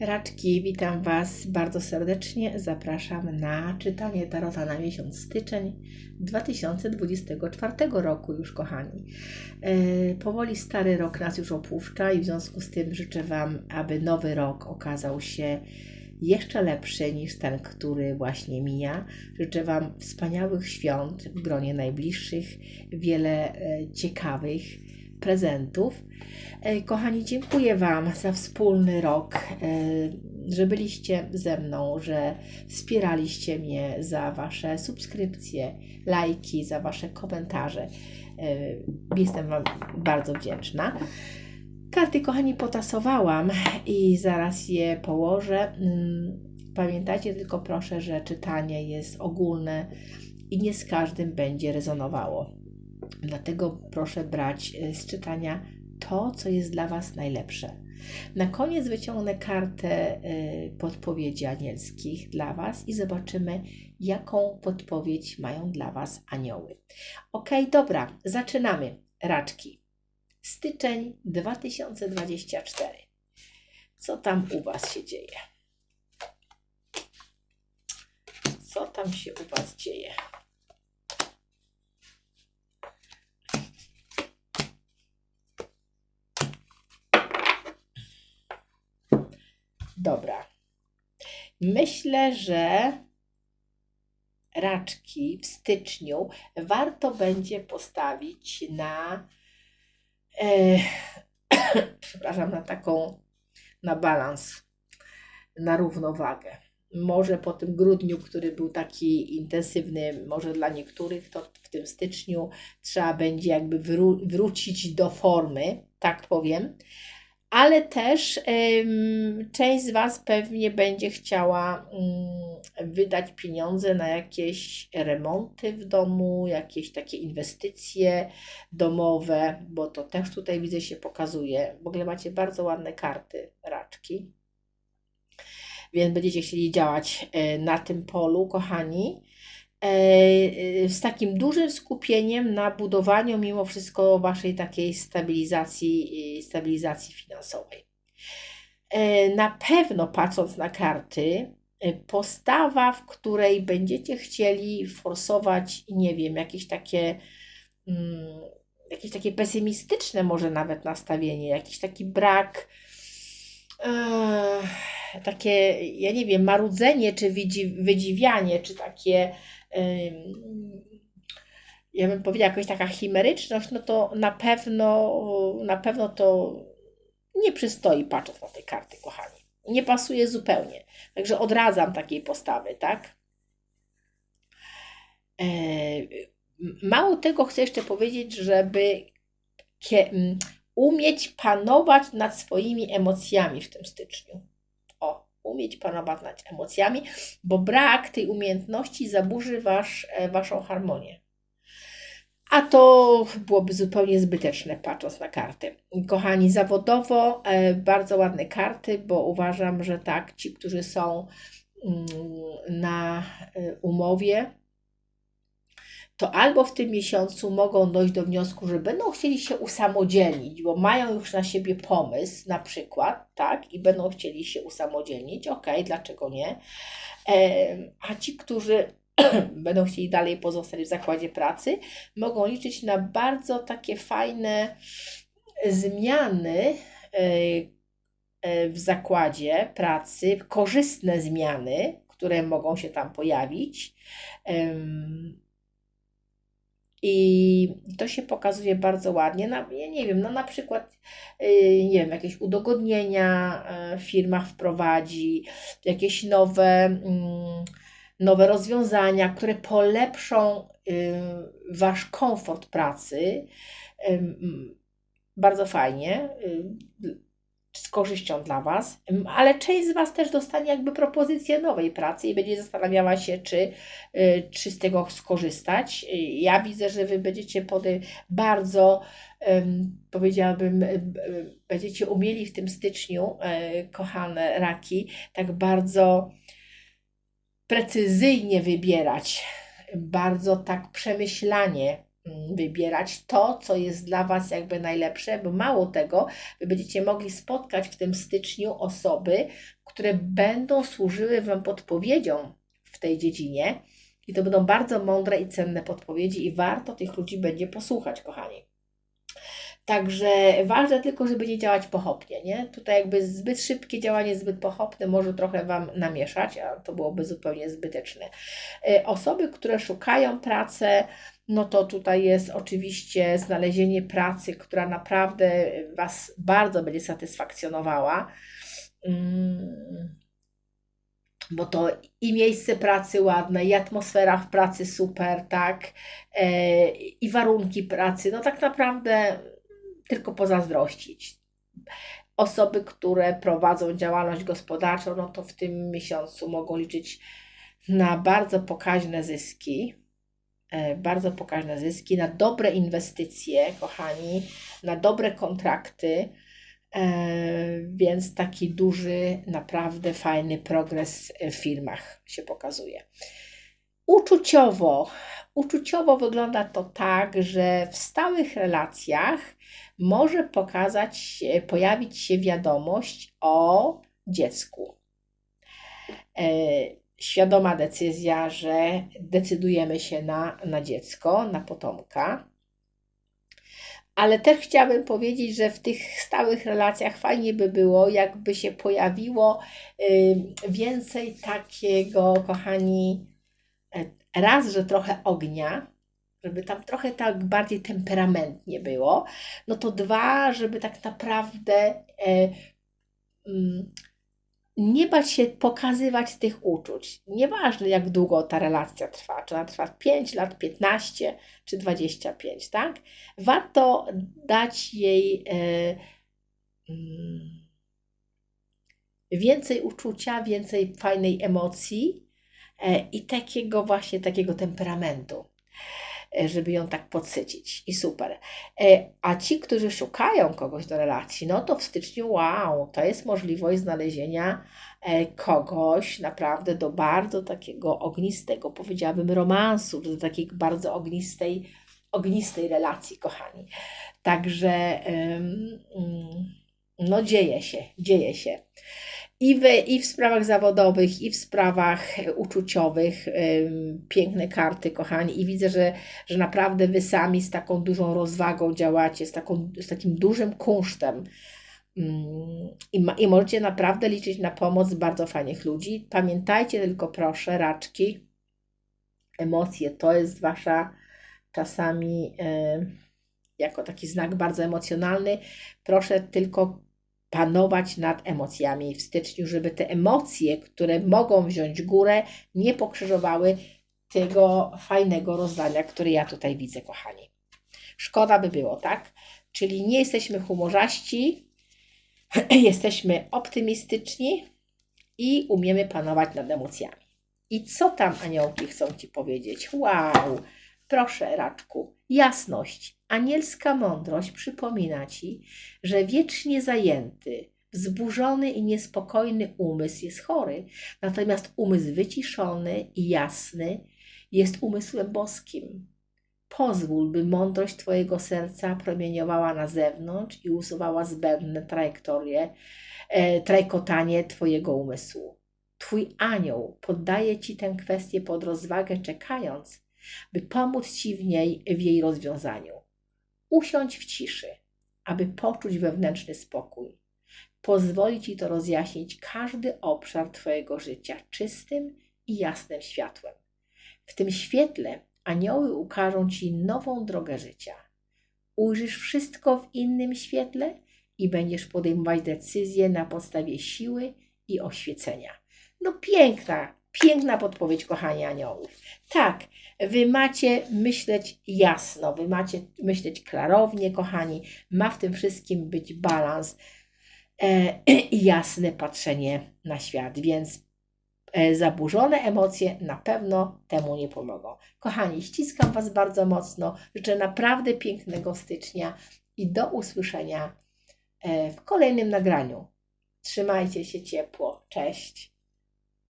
Raczki, witam Was bardzo serdecznie. Zapraszam na czytanie Tarota na miesiąc styczeń 2024 roku już, kochani. E, powoli stary rok nas już opuszcza i w związku z tym życzę Wam, aby nowy rok okazał się jeszcze lepszy niż ten, który właśnie mija. Życzę Wam wspaniałych świąt w gronie najbliższych, wiele e, ciekawych prezentów. E, kochani, dziękuję Wam za wspólny rok, e, że byliście ze mną, że wspieraliście mnie za Wasze subskrypcje, lajki, za Wasze komentarze. E, jestem Wam bardzo wdzięczna. Karty, kochani, potasowałam i zaraz je położę. Mm, pamiętajcie tylko proszę, że czytanie jest ogólne i nie z każdym będzie rezonowało. Dlatego proszę brać z czytania to, co jest dla Was najlepsze. Na koniec wyciągnę kartę y, podpowiedzi anielskich dla Was i zobaczymy, jaką podpowiedź mają dla Was anioły. Ok, dobra, zaczynamy. Raczki. Styczeń 2024. Co tam u Was się dzieje? Co tam się u Was dzieje? Dobra. Myślę, że raczki w styczniu warto będzie postawić na e, przepraszam, na taką na balans, na równowagę. Może po tym grudniu, który był taki intensywny, może dla niektórych, to w tym styczniu trzeba będzie jakby wró wrócić do formy, tak powiem ale też część z Was pewnie będzie chciała mm, wydać pieniądze na jakieś remonty w domu, jakieś takie inwestycje domowe, bo to też tutaj widzę się pokazuje. W ogóle macie bardzo ładne karty, raczki. Więc będziecie chcieli działać e, na tym polu, kochani. E, z takim dużym skupieniem na budowaniu mimo wszystko waszej takiej stabilizacji, stabilizacji finansowej. E, na pewno patrząc na karty, e, postawa, w której będziecie chcieli forsować, nie wiem, jakieś takie, mm, jakieś takie pesymistyczne może nawet nastawienie, jakiś taki brak, takie, ja nie wiem, marudzenie, czy wydziwianie, czy takie ja bym powiedziała, jakaś taka chimeryczność, no to na pewno, na pewno to nie przystoi patrząc na te karty, kochani. Nie pasuje zupełnie. Także odradzam takiej postawy, tak? E, mało tego chcę jeszcze powiedzieć, żeby umieć panować nad swoimi emocjami w tym styczniu umieć panować nad emocjami, bo brak tej umiejętności zaburzy wasz, e, waszą harmonię. A to byłoby zupełnie zbyteczne, patrząc na karty. Kochani, zawodowo e, bardzo ładne karty, bo uważam, że tak, ci, którzy są mm, na e, umowie, to albo w tym miesiącu mogą dojść do wniosku, że będą chcieli się usamodzielnić, bo mają już na siebie pomysł, na przykład, tak, i będą chcieli się usamodzielnić, ok, dlaczego nie? A ci, którzy będą chcieli dalej pozostać w zakładzie pracy, mogą liczyć na bardzo takie fajne zmiany e, e, w zakładzie pracy, korzystne zmiany, które mogą się tam pojawić. I to się pokazuje bardzo ładnie. Na, ja nie wiem, no na przykład, yy, nie wiem, jakieś udogodnienia w firmach wprowadzi, jakieś nowe, yy, nowe rozwiązania, które polepszą yy, Wasz komfort pracy. Bardzo fajnie. Z korzyścią dla Was, ale część z Was też dostanie jakby propozycję nowej pracy i będzie zastanawiała się, czy, y, czy z tego skorzystać. Ja widzę, że Wy będziecie pody bardzo, powiedziałabym, będziecie umieli w tym styczniu, e, kochane raki, tak bardzo precyzyjnie wybierać, bardzo tak przemyślanie wybierać to, co jest dla Was jakby najlepsze, bo mało tego, Wy będziecie mogli spotkać w tym styczniu osoby, które będą służyły Wam podpowiedzią w tej dziedzinie i to będą bardzo mądre i cenne podpowiedzi i warto tych ludzi będzie posłuchać, kochani. Także ważne tylko, żeby nie działać pochopnie, nie? Tutaj jakby zbyt szybkie działanie, zbyt pochopne może trochę Wam namieszać, a to byłoby zupełnie zbyteczne. E, osoby, które szukają pracy, no to tutaj jest oczywiście znalezienie pracy, która naprawdę Was bardzo będzie satysfakcjonowała. Mm, bo to i miejsce pracy ładne, i atmosfera w pracy super, tak, e, i warunki pracy, no tak naprawdę tylko pozazdrościć. Osoby, które prowadzą działalność gospodarczą, no to w tym miesiącu mogą liczyć na bardzo pokaźne zyski, e, bardzo pokaźne zyski, na dobre inwestycje, kochani, na dobre kontrakty, e, więc taki duży, naprawdę fajny progres w firmach się pokazuje. Uczuciowo, uczuciowo wygląda to tak, że w stałych relacjach może pokazać, pojawić się wiadomość o dziecku. E, świadoma decyzja, że decydujemy się na, na dziecko, na potomka. Ale też chciałabym powiedzieć, że w tych stałych relacjach fajnie by było, jakby się pojawiło y, więcej takiego, kochani, raz, że trochę ognia, żeby tam trochę tak bardziej temperamentnie było, no to dwa, żeby tak naprawdę e, mm, nie bać się pokazywać tych uczuć. Nieważne jak długo ta relacja trwa, czy ona trwa 5 lat, 15 czy 25, tak? Warto dać jej e, mm, więcej uczucia, więcej fajnej emocji e, i takiego właśnie takiego temperamentu. E, żeby ją tak podsycić. I super. E, a ci, którzy szukają kogoś do relacji, no to w styczniu, wow, to jest możliwość znalezienia e, kogoś naprawdę do bardzo takiego ognistego, powiedziałabym, romansu, do takiej bardzo ognistej, ognistej relacji, kochani. Także no dzieje się, dzieje się i w, i w sprawach zawodowych, i w sprawach uczuciowych. Piękne karty, kochani, i widzę, że, że naprawdę wy sami z taką dużą rozwagą działacie, z, taką, z takim dużym kunsztem. I, ma, I możecie naprawdę liczyć na pomoc bardzo fajnych ludzi. Pamiętajcie tylko, proszę, raczki, emocje to jest wasza czasami jako taki znak bardzo emocjonalny. Proszę tylko panować nad emocjami w styczniu, żeby te emocje, które mogą wziąć górę, nie pokrzyżowały tego fajnego rozdania, które ja tutaj widzę, kochani. Szkoda by było, tak? Czyli nie jesteśmy humorzaści, jesteśmy optymistyczni i umiemy panować nad emocjami. I co tam aniołki chcą Ci powiedzieć? Wow! Proszę, Raczku, jasność, anielska mądrość przypomina Ci, że wiecznie zajęty, wzburzony i niespokojny umysł jest chory, natomiast umysł wyciszony i jasny jest umysłem boskim. Pozwól, by mądrość Twojego serca promieniowała na zewnątrz i usuwała zbędne trajektorie, e, trajkotanie Twojego umysłu. Twój anioł poddaje Ci tę kwestię pod rozwagę, czekając, by pomóc Ci w niej, w jej rozwiązaniu. Usiądź w ciszy, aby poczuć wewnętrzny spokój. Pozwoli Ci to rozjaśnić każdy obszar Twojego życia czystym i jasnym światłem. W tym świetle anioły ukażą Ci nową drogę życia. Ujrzysz wszystko w innym świetle i będziesz podejmować decyzje na podstawie siły i oświecenia. No piękna, Piękna podpowiedź, kochani aniołów. Tak, wy macie myśleć jasno, wy macie myśleć klarownie, kochani. Ma w tym wszystkim być balans e, i jasne patrzenie na świat, więc e, zaburzone emocje na pewno temu nie pomogą. Kochani, ściskam Was bardzo mocno. Życzę naprawdę pięknego stycznia i do usłyszenia e, w kolejnym nagraniu. Trzymajcie się ciepło. Cześć.